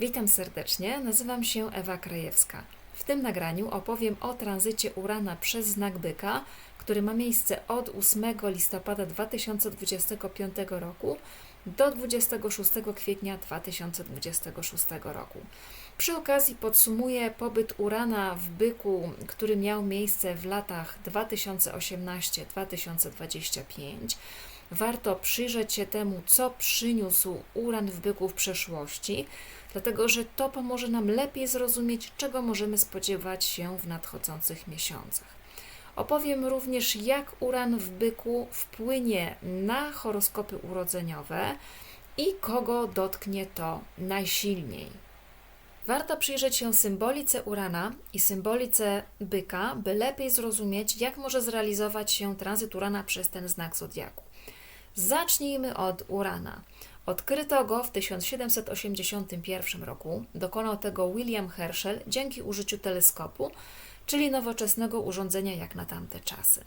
Witam serdecznie, nazywam się Ewa Krajewska. W tym nagraniu opowiem o tranzycie Urana przez znak byka, który ma miejsce od 8 listopada 2025 roku do 26 kwietnia 2026 roku. Przy okazji podsumuję pobyt Urana w byku, który miał miejsce w latach 2018-2025. Warto przyjrzeć się temu, co przyniósł Uran w byku w przeszłości, dlatego że to pomoże nam lepiej zrozumieć, czego możemy spodziewać się w nadchodzących miesiącach. Opowiem również, jak Uran w byku wpłynie na horoskopy urodzeniowe i kogo dotknie to najsilniej. Warto przyjrzeć się symbolice Urana i symbolice byka, by lepiej zrozumieć, jak może zrealizować się tranzyt Urana przez ten znak zodiaku. Zacznijmy od Urana. Odkryto go w 1781 roku. Dokonał tego William Herschel dzięki użyciu teleskopu, czyli nowoczesnego urządzenia jak na tamte czasy.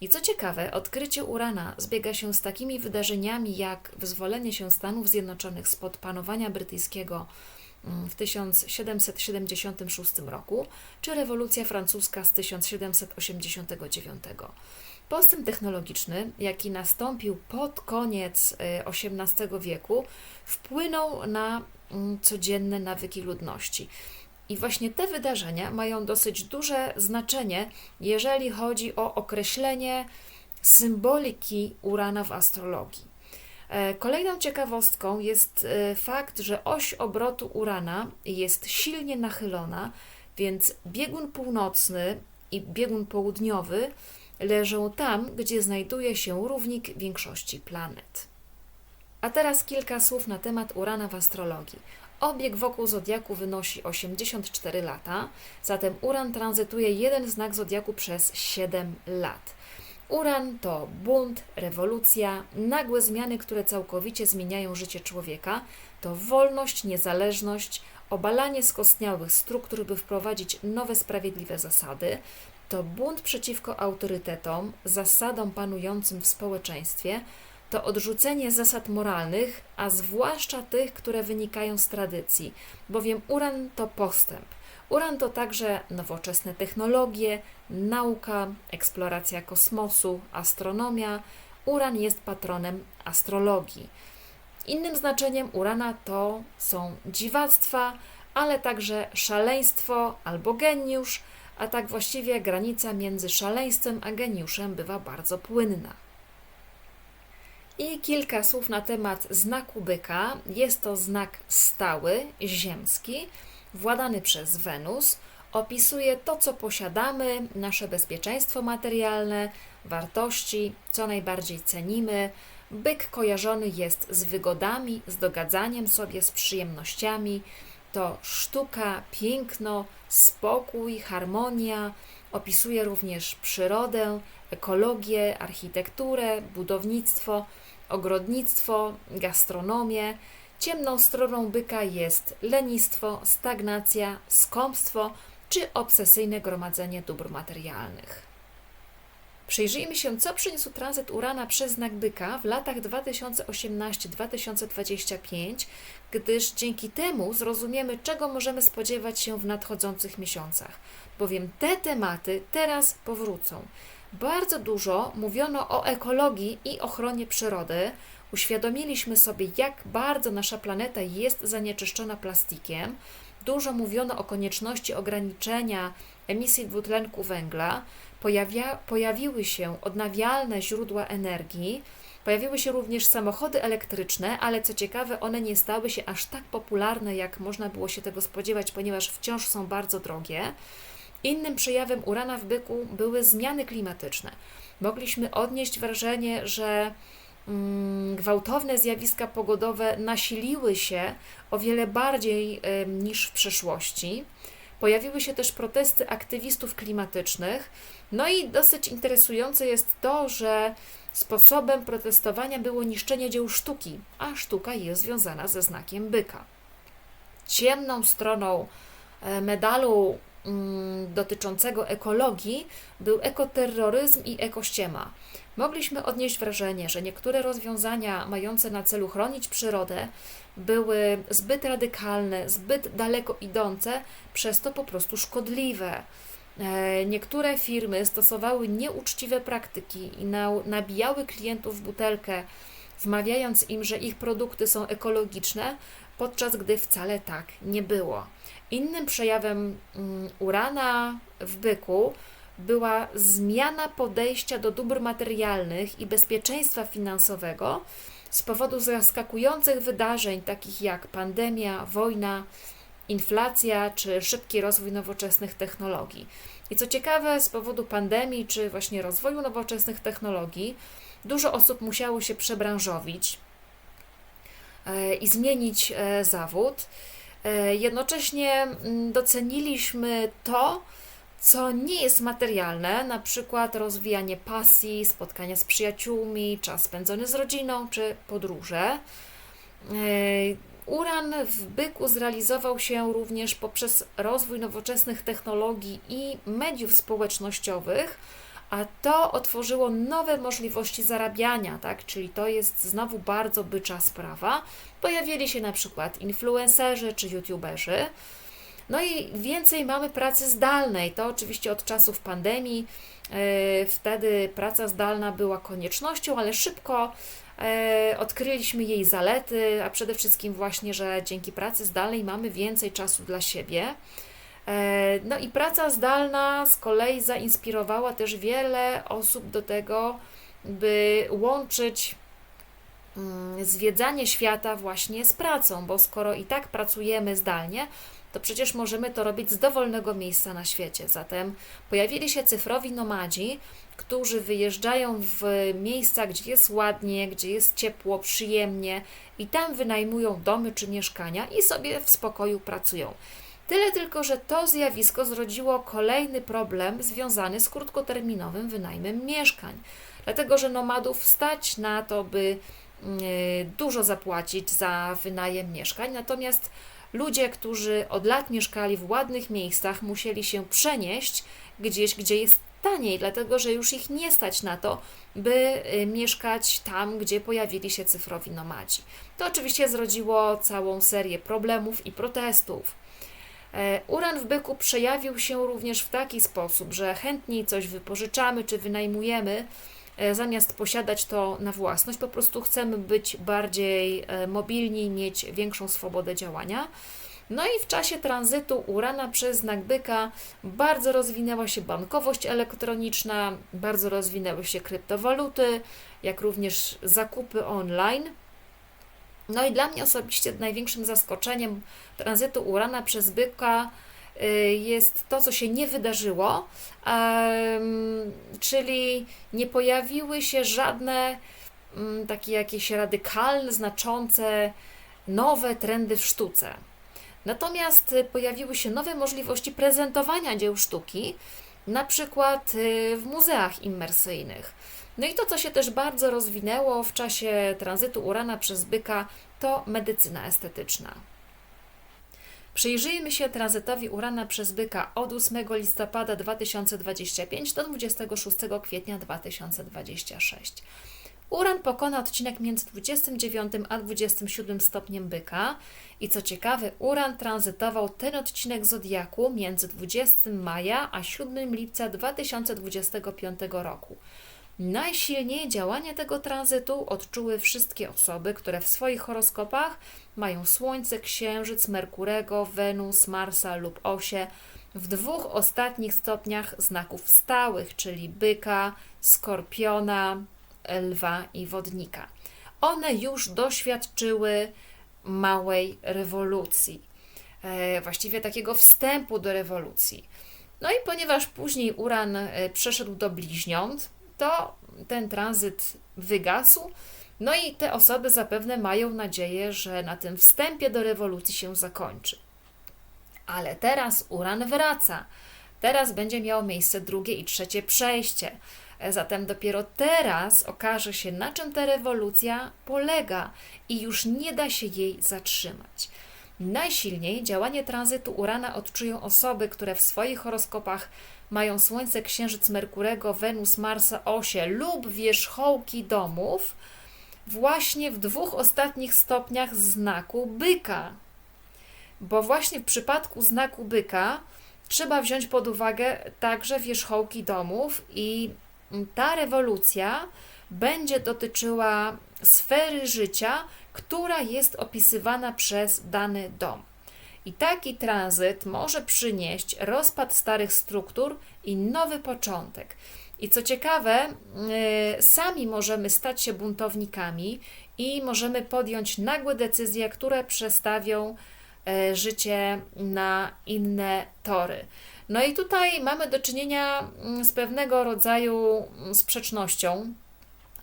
I co ciekawe, odkrycie Urana zbiega się z takimi wydarzeniami jak wyzwolenie się Stanów Zjednoczonych spod panowania brytyjskiego mm, w 1776 roku, czy rewolucja francuska z 1789. Postęp technologiczny, jaki nastąpił pod koniec XVIII wieku, wpłynął na mm, codzienne nawyki ludności. I właśnie te wydarzenia mają dosyć duże znaczenie, jeżeli chodzi o określenie symboliki Urana w astrologii. E, kolejną ciekawostką jest e, fakt, że oś obrotu Urana jest silnie nachylona, więc biegun północny i biegun południowy leżą tam, gdzie znajduje się równik większości planet. A teraz kilka słów na temat Urana w astrologii. Obieg wokół zodiaku wynosi 84 lata, zatem Uran tranzytuje jeden znak zodiaku przez 7 lat. Uran to bunt, rewolucja, nagłe zmiany, które całkowicie zmieniają życie człowieka, to wolność, niezależność, obalanie skostniałych struktur, by wprowadzić nowe sprawiedliwe zasady, to bunt przeciwko autorytetom, zasadom panującym w społeczeństwie, to odrzucenie zasad moralnych, a zwłaszcza tych, które wynikają z tradycji, bowiem uran to postęp. Uran to także nowoczesne technologie, nauka, eksploracja kosmosu, astronomia. Uran jest patronem astrologii. Innym znaczeniem Urana to są dziwactwa, ale także szaleństwo albo geniusz, a tak właściwie granica między szaleństwem a geniuszem bywa bardzo płynna. I kilka słów na temat znaku byka. Jest to znak stały, ziemski, władany przez Wenus. Opisuje to, co posiadamy, nasze bezpieczeństwo materialne, wartości, co najbardziej cenimy. Byk kojarzony jest z wygodami, z dogadzaniem sobie, z przyjemnościami. To sztuka, piękno, spokój, harmonia. Opisuje również przyrodę, ekologię, architekturę, budownictwo ogrodnictwo, gastronomię. Ciemną stroną byka jest lenistwo, stagnacja, skąpstwo czy obsesyjne gromadzenie dóbr materialnych. Przyjrzyjmy się, co przyniósł tranzyt Urana przez znak byka w latach 2018-2025, gdyż dzięki temu zrozumiemy, czego możemy spodziewać się w nadchodzących miesiącach, bowiem te tematy teraz powrócą. Bardzo dużo mówiono o ekologii i ochronie przyrody. Uświadomiliśmy sobie, jak bardzo nasza planeta jest zanieczyszczona plastikiem. Dużo mówiono o konieczności ograniczenia emisji dwutlenku węgla. Pojawia, pojawiły się odnawialne źródła energii. Pojawiły się również samochody elektryczne, ale co ciekawe, one nie stały się aż tak popularne, jak można było się tego spodziewać, ponieważ wciąż są bardzo drogie. Innym przejawem urana w byku były zmiany klimatyczne. Mogliśmy odnieść wrażenie, że gwałtowne zjawiska pogodowe nasiliły się o wiele bardziej niż w przeszłości. Pojawiły się też protesty aktywistów klimatycznych. No i dosyć interesujące jest to, że sposobem protestowania było niszczenie dzieł sztuki, a sztuka jest związana ze znakiem byka. Ciemną stroną e, medalu mm, dotyczącego ekologii był ekoterroryzm i ekościema. Mogliśmy odnieść wrażenie, że niektóre rozwiązania mające na celu chronić przyrodę były zbyt radykalne, zbyt daleko idące, przez to po prostu szkodliwe. E, niektóre firmy stosowały nieuczciwe praktyki i nabijały klientów w butelkę, wmawiając im, że ich produkty są ekologiczne, podczas gdy wcale tak nie było. Innym przejawem mm, urana w byku była zmiana podejścia do dóbr materialnych i bezpieczeństwa finansowego z powodu zaskakujących wydarzeń, takich jak pandemia, wojna, inflacja czy szybki rozwój nowoczesnych technologii. I co ciekawe, z powodu pandemii czy właśnie rozwoju nowoczesnych technologii, dużo osób musiało się przebranżowić e, i zmienić e, zawód. E, jednocześnie mm, doceniliśmy to, co nie jest materialne, na przykład rozwijanie pasji, spotkania z przyjaciółmi, czas spędzony z rodziną czy podróże. Uran w byku zrealizował się również poprzez rozwój nowoczesnych technologii i mediów społecznościowych, a to otworzyło nowe możliwości zarabiania, tak? Czyli to jest znowu bardzo bycza sprawa. Pojawili się na przykład influencerzy czy youtuberzy. No i więcej mamy pracy zdalnej. To oczywiście od czasów pandemii. Yy, wtedy praca zdalna była koniecznością, ale szybko E, odkryliśmy jej zalety, a przede wszystkim właśnie, że dzięki pracy zdalnej mamy więcej czasu dla siebie. E, no i praca zdalna z kolei zainspirowała też wiele osób do tego, by łączyć mm, zwiedzanie świata właśnie z pracą, bo skoro i tak pracujemy zdalnie, to przecież możemy to robić z dowolnego miejsca na świecie. Zatem pojawili się cyfrowi nomadzi, którzy wyjeżdżają w miejsca, gdzie jest ładnie, gdzie jest ciepło, przyjemnie i tam wynajmują domy czy mieszkania i sobie w spokoju pracują. Tyle tylko, że to zjawisko zrodziło kolejny problem związany z krótkoterminowym wynajmem mieszkań. Dlatego, że nomadów stać na to, by mm, dużo zapłacić za wynajem mieszkań, natomiast ludzie, którzy od lat mieszkali w ładnych miejscach, musieli się przenieść gdzieś, gdzie jest taniej, dlatego że już ich nie stać na to, by y, mieszkać tam, gdzie pojawili się cyfrowi nomadzi. To oczywiście zrodziło całą serię problemów i protestów. E, uran w byku przejawił się również w taki sposób, że chętniej coś wypożyczamy czy wynajmujemy, e, zamiast posiadać to na własność, po prostu chcemy być bardziej e, mobilni, mieć większą swobodę działania. No i w czasie tranzytu Urana przez znak byka bardzo rozwinęła się bankowość elektroniczna, bardzo rozwinęły się kryptowaluty, jak również zakupy online. No i dla mnie osobiście największym zaskoczeniem tranzytu Urana przez byka y, jest to, co się nie wydarzyło, czyli nie pojawiły się żadne mm, takie jakieś radykalne, znaczące nowe trendy w sztuce. Natomiast y, pojawiły się nowe możliwości prezentowania dzieł sztuki, na przykład y, w muzeach immersyjnych. No i to, co się też bardzo rozwinęło w czasie tranzytu Urana przez byka, to medycyna estetyczna. Przyjrzyjmy się tranzytowi Urana przez byka od 8 listopada 2025 do 26 kwietnia 2026. Uran pokona odcinek między 29 a 27 stopniem byka i co ciekawe, Uran tranzytował ten odcinek zodiaku między 20 maja a 7 lipca 2025 roku. Najsilniej działanie tego tranzytu odczuły wszystkie osoby, które w swoich horoskopach mają Słońce, Księżyc, Merkurego, Wenus, Marsa lub Osie w dwóch ostatnich stopniach znaków stałych, czyli byka, skorpiona, lwa i wodnika. One już doświadczyły małej rewolucji, e, właściwie takiego wstępu do rewolucji. No i ponieważ później Uran e, przeszedł do bliźniąt, to ten tranzyt wygasł. No i te osoby zapewne mają nadzieję, że na tym wstępie do rewolucji się zakończy. Ale teraz Uran wraca. Teraz będzie miało miejsce drugie i trzecie przejście. Zatem dopiero teraz okaże się, na czym ta rewolucja polega i już nie da się jej zatrzymać. Najsilniej działanie tranzytu Urana odczują osoby, które w swoich horoskopach mają Słońce, Księżyc, Merkurego, Wenus, Marsa, Osie lub wierzchołki domów właśnie w dwóch ostatnich stopniach znaku byka. Bo właśnie w przypadku znaku byka trzeba wziąć pod uwagę także wierzchołki domów i ta rewolucja będzie dotyczyła sfery życia, która jest opisywana przez dany dom. I taki tranzyt może przynieść rozpad starych struktur i nowy początek. I co ciekawe, yy, sami możemy stać się buntownikami i możemy podjąć nagłe decyzje, które przestawią yy, życie na inne tory. No i tutaj mamy do czynienia mm, z pewnego rodzaju mm, sprzecznością,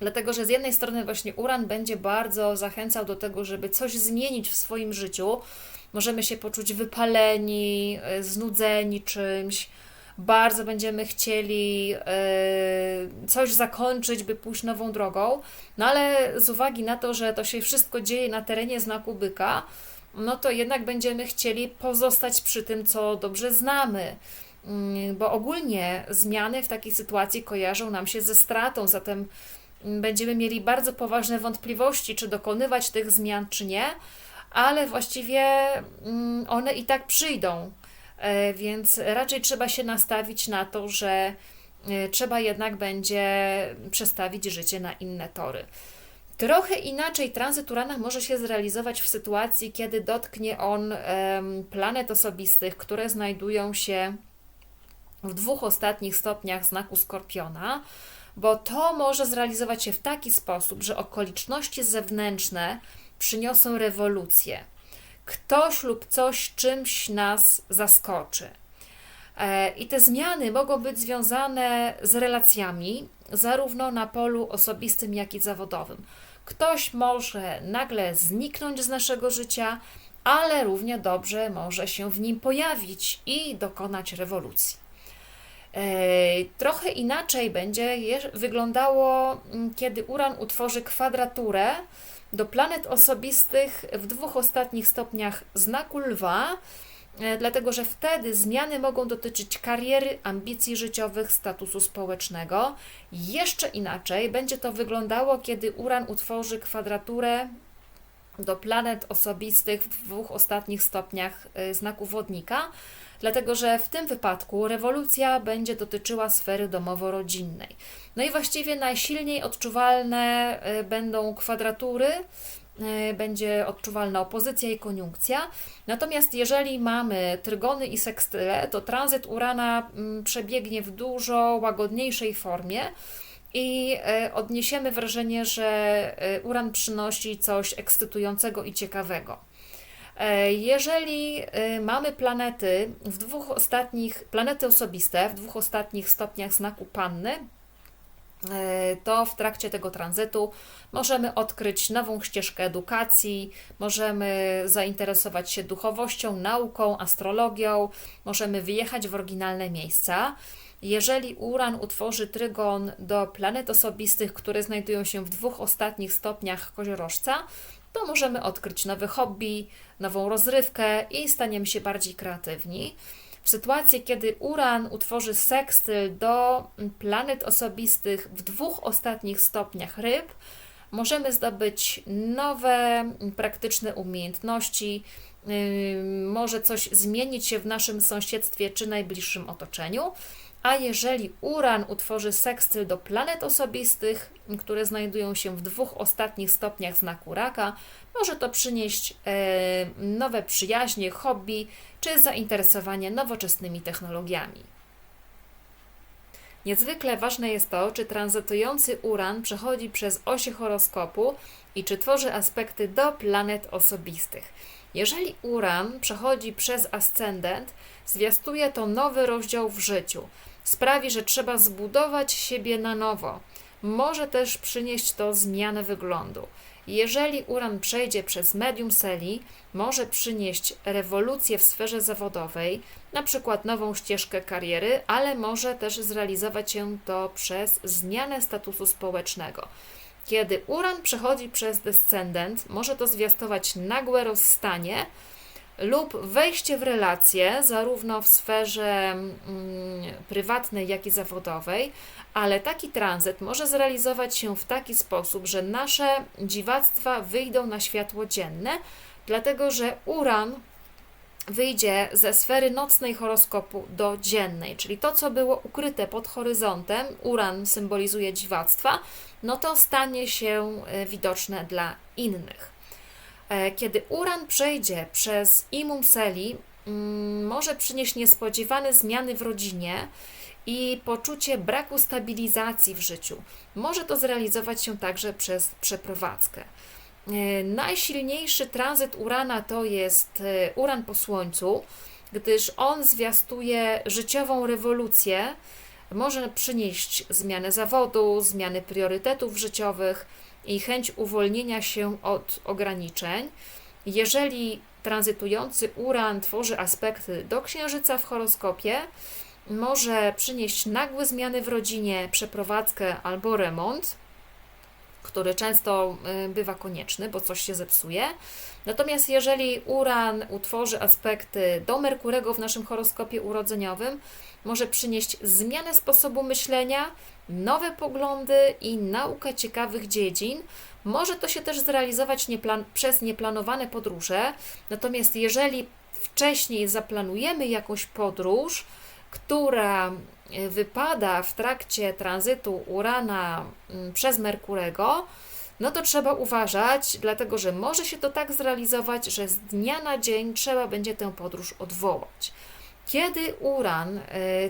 dlatego że z jednej strony właśnie uran będzie bardzo zachęcał do tego, żeby coś zmienić w swoim życiu. Możemy się poczuć wypaleni, e, znudzeni czymś, bardzo będziemy chcieli e, coś zakończyć, by pójść nową drogą, no ale z uwagi na to, że to się wszystko dzieje na terenie znaku byka, no to jednak będziemy chcieli pozostać przy tym, co dobrze znamy. Mm, bo ogólnie zmiany w takiej sytuacji kojarzą nam się ze stratą, zatem będziemy mieli bardzo poważne wątpliwości, czy dokonywać tych zmian, czy nie, ale właściwie mm, one i tak przyjdą. E, więc raczej trzeba się nastawić na to, że e, trzeba jednak będzie przestawić życie na inne tory. Trochę inaczej tranzyt Urana może się zrealizować w sytuacji, kiedy dotknie on planet osobistych, które znajdują się w dwóch ostatnich stopniach znaku Skorpiona, bo to może zrealizować się w taki sposób, że okoliczności zewnętrzne przyniosą rewolucję. Ktoś lub coś czymś nas zaskoczy. E, I te zmiany mogą być związane z relacjami, zarówno na polu osobistym, jak i zawodowym. Ktoś może nagle zniknąć z naszego życia, ale równie dobrze może się w nim pojawić i dokonać rewolucji. Trochę inaczej będzie wyglądało, mm, kiedy Uran utworzy kwadraturę do planet osobistych w dwóch ostatnich stopniach znaku lwa, e, dlatego że wtedy zmiany mogą dotyczyć kariery, ambicji życiowych, statusu społecznego. Jeszcze inaczej będzie to wyglądało, kiedy Uran utworzy kwadraturę do planet osobistych w dwóch ostatnich stopniach e, znaku wodnika, dlatego że w tym wypadku rewolucja będzie dotyczyła sfery domowo-rodzinnej. No i właściwie najsilniej odczuwalne e, będą kwadratury, e, będzie odczuwalna opozycja i koniunkcja. Natomiast jeżeli mamy trygony i sekstyle, to tranzyt Urana mm, przebiegnie w dużo łagodniejszej formie i e, odniesiemy wrażenie, że Uran przynosi coś ekscytującego i ciekawego. E, jeżeli e, mamy planety w dwóch ostatnich, planety osobiste w dwóch ostatnich stopniach znaku Panny, e, to w trakcie tego tranzytu możemy odkryć nową ścieżkę edukacji, możemy zainteresować się duchowością, nauką, astrologią, możemy wyjechać w oryginalne miejsca. Jeżeli Uran utworzy trygon do planet osobistych, które znajdują się w dwóch ostatnich stopniach koziorożca, to możemy odkryć nowe hobby, nową rozrywkę i staniemy się bardziej kreatywni. W sytuacji, kiedy Uran utworzy sekstyl do planet osobistych w dwóch ostatnich stopniach ryb, możemy zdobyć nowe praktyczne umiejętności, może coś zmienić się w naszym sąsiedztwie czy najbliższym otoczeniu. A jeżeli Uran utworzy sekstyl do planet osobistych, które znajdują się w dwóch ostatnich stopniach znaku raka, może to przynieść e, nowe przyjaźnie, hobby czy zainteresowanie nowoczesnymi technologiami. Niezwykle ważne jest to, czy tranzytujący Uran przechodzi przez osie horoskopu i czy tworzy aspekty do planet osobistych. Jeżeli Uran przechodzi przez ascendent, zwiastuje to nowy rozdział w życiu – sprawi, że trzeba zbudować siebie na nowo. Może też przynieść to zmianę wyglądu. Jeżeli uran przejdzie przez medium seli, może przynieść rewolucję w sferze zawodowej, na przykład nową ścieżkę kariery, ale może też zrealizować się to przez zmianę statusu społecznego. Kiedy uran przechodzi przez descendent, może to zwiastować nagłe rozstanie lub wejście w relacje, zarówno w sferze mm, prywatnej, jak i zawodowej, ale taki tranzyt może zrealizować się w taki sposób, że nasze dziwactwa wyjdą na światło dzienne, dlatego że uran wyjdzie ze sfery nocnej horoskopu do dziennej, czyli to, co było ukryte pod horyzontem, uran symbolizuje dziwactwa, no to stanie się e, widoczne dla innych. E, kiedy uran przejdzie przez imum celi, mm, może przynieść niespodziewane zmiany w rodzinie i poczucie braku stabilizacji w życiu. Może to zrealizować się także przez przeprowadzkę. E, najsilniejszy tranzyt Urana to jest e, Uran po Słońcu, gdyż on zwiastuje życiową rewolucję, może przynieść zmianę zawodu, zmiany priorytetów życiowych i chęć uwolnienia się od ograniczeń. Jeżeli tranzytujący Uran tworzy aspekty do Księżyca w horoskopie, może przynieść nagłe zmiany w rodzinie, przeprowadzkę albo remont który często y, bywa konieczny, bo coś się zepsuje. Natomiast jeżeli Uran utworzy aspekty do Merkurego w naszym horoskopie urodzeniowym, może przynieść zmianę sposobu myślenia, nowe poglądy i naukę ciekawych dziedzin. Może to się też zrealizować nieplan przez nieplanowane podróże. Natomiast jeżeli wcześniej zaplanujemy jakąś podróż, która wypada w trakcie tranzytu Urana mm, przez Merkurego, no to trzeba uważać, dlatego że może się to tak zrealizować, że z dnia na dzień trzeba będzie tę podróż odwołać. Kiedy Uran y,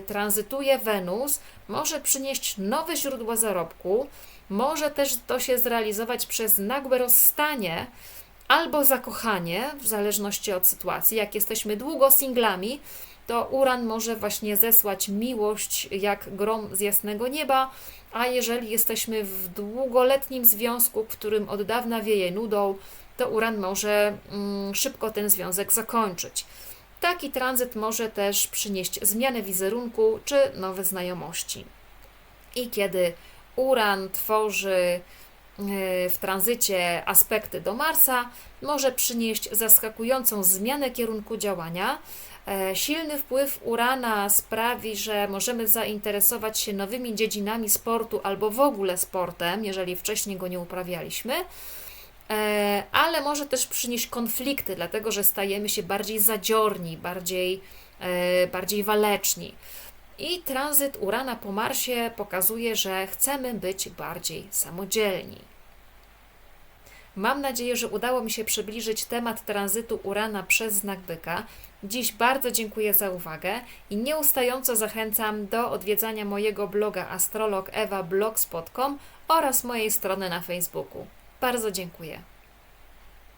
tranzytuje Wenus, może przynieść nowe źródła zarobku, może też to się zrealizować przez nagłe rozstanie albo zakochanie, w zależności od sytuacji. Jak jesteśmy długo singlami, to Uran może właśnie zesłać miłość jak grom z jasnego nieba, a jeżeli jesteśmy w długoletnim związku, w którym od dawna wieje nudą, to Uran może mm, szybko ten związek zakończyć. Taki tranzyt może też przynieść zmianę wizerunku czy nowe znajomości. I kiedy Uran tworzy e, w tranzycie aspekty do Marsa, może przynieść zaskakującą zmianę kierunku działania, E, silny wpływ Urana sprawi, że możemy zainteresować się nowymi dziedzinami sportu albo w ogóle sportem, jeżeli wcześniej go nie uprawialiśmy, ale może też przynieść konflikty, dlatego że stajemy się bardziej zadziorni, bardziej, e, bardziej waleczni. I tranzyt Urana po Marsie pokazuje, że chcemy być bardziej samodzielni. Mam nadzieję, że udało mi się przybliżyć temat tranzytu Urana przez znak byka. Dziś bardzo dziękuję za uwagę i nieustająco zachęcam do odwiedzania mojego bloga astrolog.ewa.blogspot.com oraz mojej strony na Facebooku. Bardzo dziękuję.